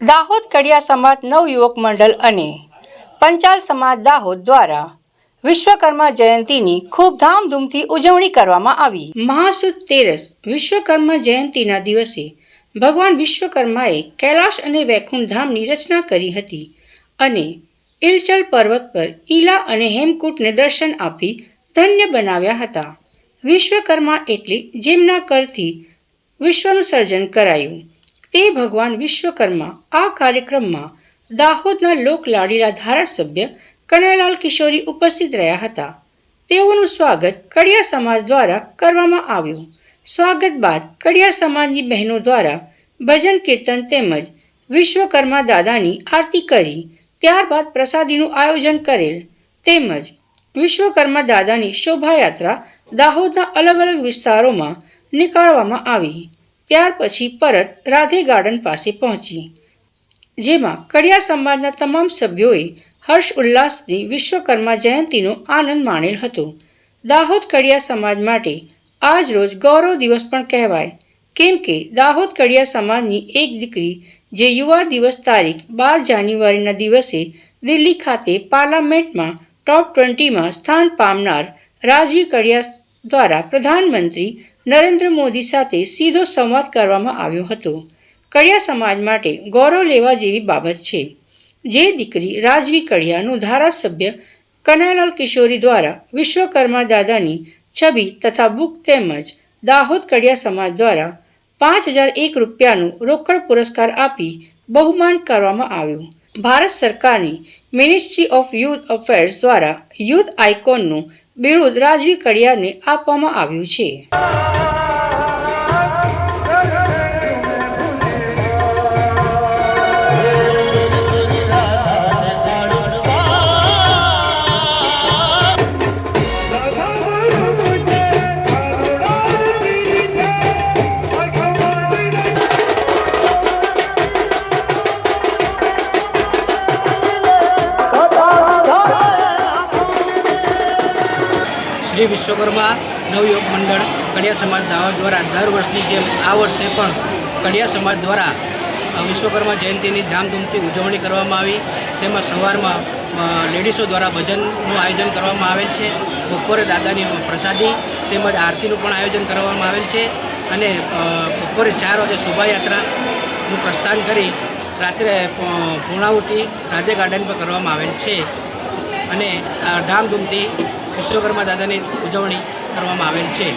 દાહોદ કડિયા સમાજ નવયુવક મંડળ અને પંચાલ સમાજ દાહોદ દ્વારા વિશ્વકર્મા જયંતીની ખૂબ ધામધૂમથી ઉજવણી કરવામાં આવી. મહાસુદ તેરસ વિશ્વકર્મા જયંતીના દિવસે ભગવાન વિશ્વકર્માએ કૈલાશ અને વૈકુંઠ ધામની રચના કરી હતી અને ઇલચલ પર્વત પર ઈલા અને હેમકૂટને દર્શન આપી ધન્ય બનાવ્યા હતા. વિશ્વકર્મા એટલે જેમના કરથી વિશ્વનું સર્જન કરાયું. તે ભગવાન વિશ્વકર્મા આ કાર્યક્રમમાં દાહોદના લોકલાડીલા ધારાસભ્ય કનૈયાલાલ કિશોરી ઉપસ્થિત રહ્યા હતા. તેઓનું સ્વાગત કડિયા સમાજ દ્વારા કરવામાં આવ્યું. સ્વાગત બાદ કડિયા સમાજની બહેનો દ્વારા ભજન કીર્તન તેમજ વિશ્વકર્મા દાદાની આરતી કરી. ત્યારબાદ પ્રસાદીનું આયોજન કરેલ તેમજ વિશ્વકર્મા દાદાની શોભાયાત્રા દાહોદના અલગ અલગ વિસ્તારોમાં નીકાળવામાં આવી. ત્યાર પછી પરત રાધે ગાર્ડન પાસે પહોંચી. જેમાં કડિયા સમાજના તમામ સભ્યોએ હર્ષ ઉલ્લાસથી વિશ્વકર્મા જયંતીનો આનંદ માણેલ હતો. દાહોદ કડિયા સમાજ માટે આજ રોજ ગૌરવ દિવસ પણ કહેવાય. કેમ કે દાહોદ કડિયા સમાજની એક દીકરી જે યુવા દિવસ તારીખ બાર જાન્યુઆરીના દિવસે દિલ્હી ખાતે પાર્લામેન્ટમાં ટોપ ટ્વેન્ટીમાં સ્થાન પામનાર રાજવી કડિયા દ્વારા પ્રધાનમંત્રી નરેન્દ્ર મોદી સાથે સીધો સંવાદ કરવામાં આવ્યો હતો. કડિયા સમાજ માટે ગૌરવ લેવા જેવી બાબત છે. જે દીકરી રાજવી કડિયાનું ધારાસભ્ય કનૈયાલાલ કિશોરી દ્વારા વિશ્વકર્મા દાદાની છબી તથા બુક તેમજ દાહોદ કડિયા સમાજ દ્વારા પાંચ હજાર એક રૂપિયાનું રોકડ પુરસ્કાર આપી બહુમાન કરવામાં આવ્યું. ભારત સરકારની મિનિસ્ટ્રી ઓફ યુથ અફેર્સ દ્વારા યુથ આઇકોનનું બિરુદ રાજવી કડિયાને આપવામાં આવ્યું છે. શ્રી વિશ્વકર્મા નવયોગ મંડળ કડિયા સમાજ દાહોદ દ્વારા દર વર્ષની જેમ આ વર્ષે પણ કડિયા સમાજ દ્વારા વિશ્વકર્મા જયંતીની ધામધૂમથી ઉજવણી કરવામાં આવી. તેમાં સવારમાં લેડીઝો દ્વારા ભજનનું આયોજન કરવામાં આવેલ છે. બપોરે દાદાની પ્રસાદી તેમજ આરતીનું પણ આયોજન કરવામાં આવેલ છે. અને બપોરે ચાર વાગે શોભાયાત્રાનું પ્રસ્થાન કરી રાત્રે પૂર્ણાહુતિ રાધે ગાર્ડન પર કરવામાં આવેલ છે. અને ધામધૂમથી વિશ્વકર્મા દાદાની ઉજવણી કરવામાં આવેલ છે.